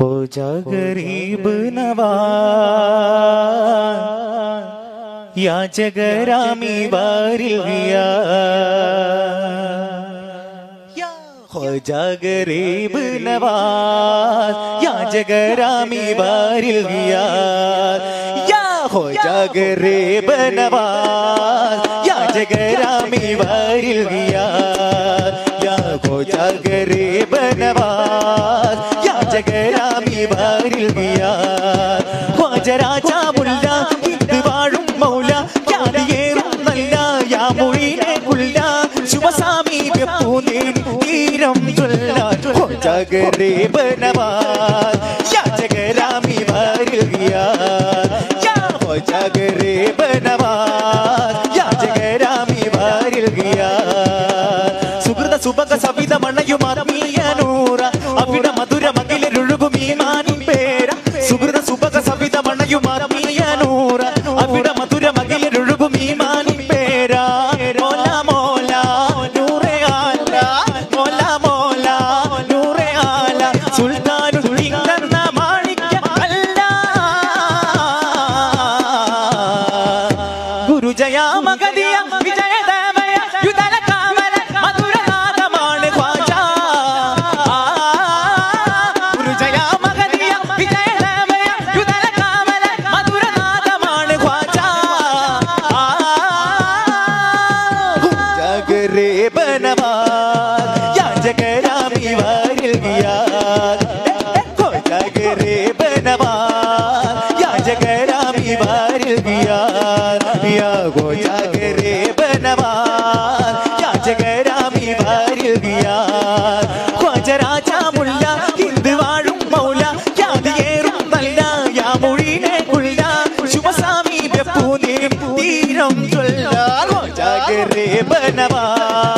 हो जा गरीब नवाज़ या जगरामी बारिया हो जा गरीब नवाज़ या जगरामी बारिया या हो जा गरीब नवाज़ या जगरामी वारिया या हो जा गरीब नवाज़ या ജഗരാമി വാരിൽവിയ ഖ്വാജരാജാമുല്ല ഇത് വാഴും മൗല യാതിയേറും നല്ല യാ മൊഴിനെ കുല്ല ശുഭസാമീപ്യപ്പൂനേ തീരം ജഗരേ ബനവാസ് സുഹൃത സുഭക സവിത മണയും ജഗരേ ബനവാസ് യാ ജഗരാമി വാരിൽ ഗിയാസ് യാ ഗോ ജഗരേ ബനവാസ് യാ ജഗരാമി വാരിൽ ഗിയാസ് ഖ്വാജരാജാമുല്ല ഹിന്ദ് വാഴും മൗല യാതിയേറും നല്ല യാ മൊഴിനെ കുള്ള ശുഭസാമീപ്യ പൂനേം തീരം ചൊല്ലാൽ ജാഗരേ ബനവാസ്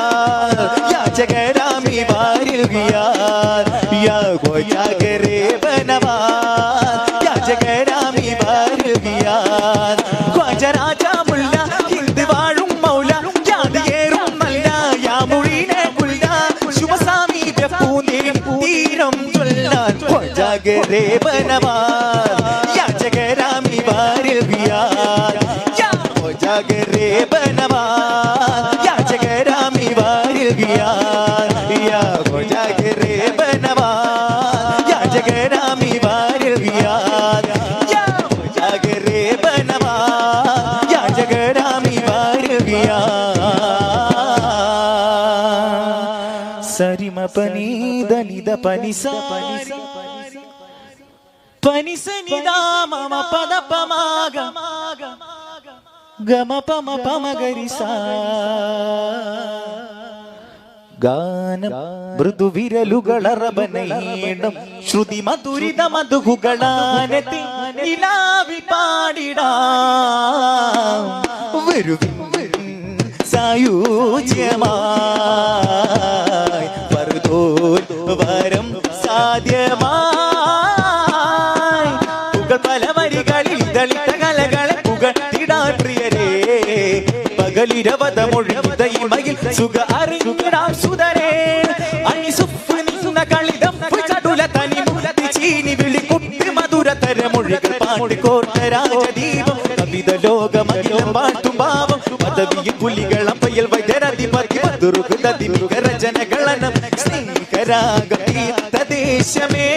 ഖ്വാജഗരേ ബനവാ യാ ജഗരാമി വാരിൽ ഗിയാ യാ ഖ്വാജഗരേ ബനവാ യാ ജഗരാമി വാരിൽ ഗിയാ യാ ഖ്വാജഗരേ ബനവാ യാ ജഗരാമി വാരിൽ ഗിയാ യാ ഖ്വാജഗരേ ബനവാ യാ ജഗരാമി വാരിൽ ഗിയാ സരിമ പനീത നിത പനിസ പനിസ നിദാ മമ പദ പമാഗ ഗമ പമ പമ ഗരിസ ഗാനം മൃദുവിരലുകളറബനീണം ശ്രുതി മധുരിത മധുഹുകളാനത്തി ഇലാവി പാടിടാം വരുവിൻ സായൂജ്യമായി. പറുതോൽ വരം സാധ്യമായി പകലിരവത മൊഴിതയിമയിൽ സുഖ അറിഞ്ഞിടാം സുതരേ. അണിസുഫ് നിന്ന കളിതം ചടുല തനി മുലത്തി ചീനി വിളി കുട്ടി മധുര തരമൊഴികൾ പാട്ട് കോർത്ത രാജദീപം. കവിത ലോകമകിലം പാട്ടും ഭാവം പദവിയും പുലികളം പയ്യൽ വൈദ്യരധിപതി മധുരുഹൃതി മികരജനകളനം സ്നേഹരാഗതീ ദേശമേ.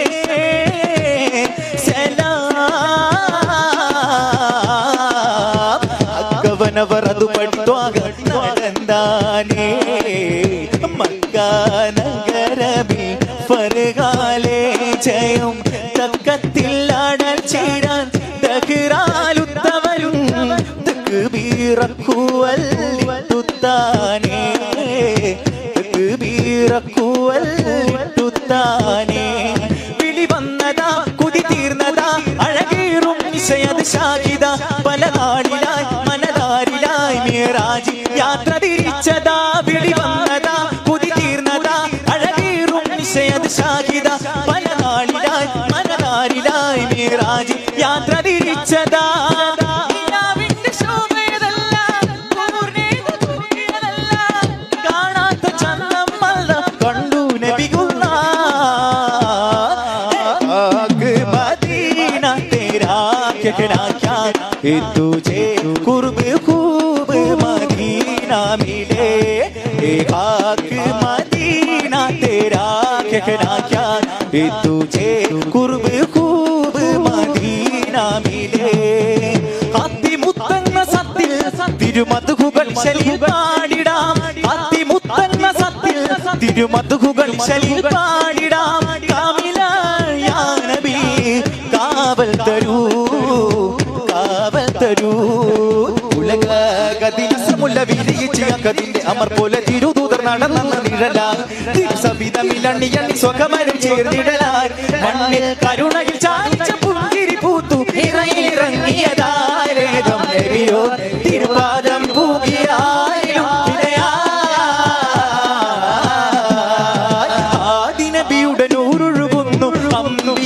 നടന്താനേ മക്കാനഗരബി ഫർഗാലേ ജയം തക്കത്തിൽ യാത്ര തിരിച്ചതാ വിളി വന്നതാ मदीना मिले ए आग मदीना तेरा कहना क्या है तुझे कुर्ब खूब मदीना मिले അതിമുത്തങ്ങ സത്തിൽ തിരുമതുകുകൾ ശലിൽ പാടിടാം അതിമുത്തങ്ങ സത്തിൽ തിരുമതുകുകൾ ശലിൽ പാടിടാം അക്കതിന്റെ അമർ പോലെ തിരുദൂതർ നടന്ന മണ്ണിൽ കരുണയിൽ നബിയോ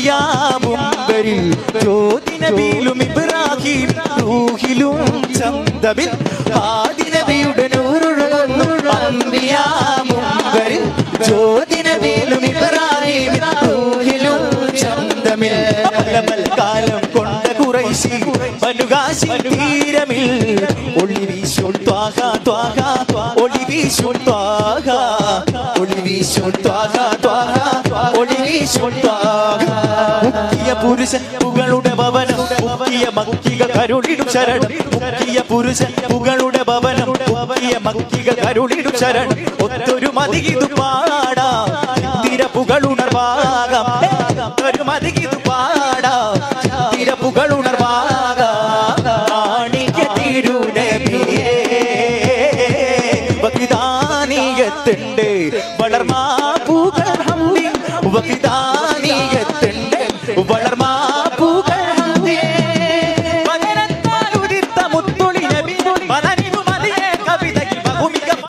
അമ്പിയാമുമ്പരിൽ ജ്യോതിനബിയിലും ഇബ്രാഹിം റൂഹിലും അമ്പിയാമുമ്പരിൽ ജ്യോതിനബിയിലും ഇബ്രാഹിം റൂഹിലും ചന്തമിൽ അലമൽ കാലം കൊണ്ട കുറൈശി. മനുകാശി തീരമിൽ ഒളി വീശും ത്വാഹ ത്വാഹ ഒളി വീശും ത്വാഹ. ഒളി വീശും ത്വാഹ ത്വാഹ ഒളി വീശും ത്വാഹ. മുക്കിയ പുരുഷൻ പുകളുടെ ഭവനം മുക്കിയ മക്കിക കരുളിടും ശരണം മുക്കിയ പുരുഷൻ പുകളുടെ ഭവനം മുക്കിയ മക്കിക കരുളിടും ശരണം ഒത്തൊരു മതികിതു പാടാ തിരപ്പുകളുണർവാകം ഒരു മതികിതു പാടാ തിരപ്പുകളുണർവാകാം മാണിക്യ തിരുനബിയേ. ഭക്തിദാനീയത്തിന്റെ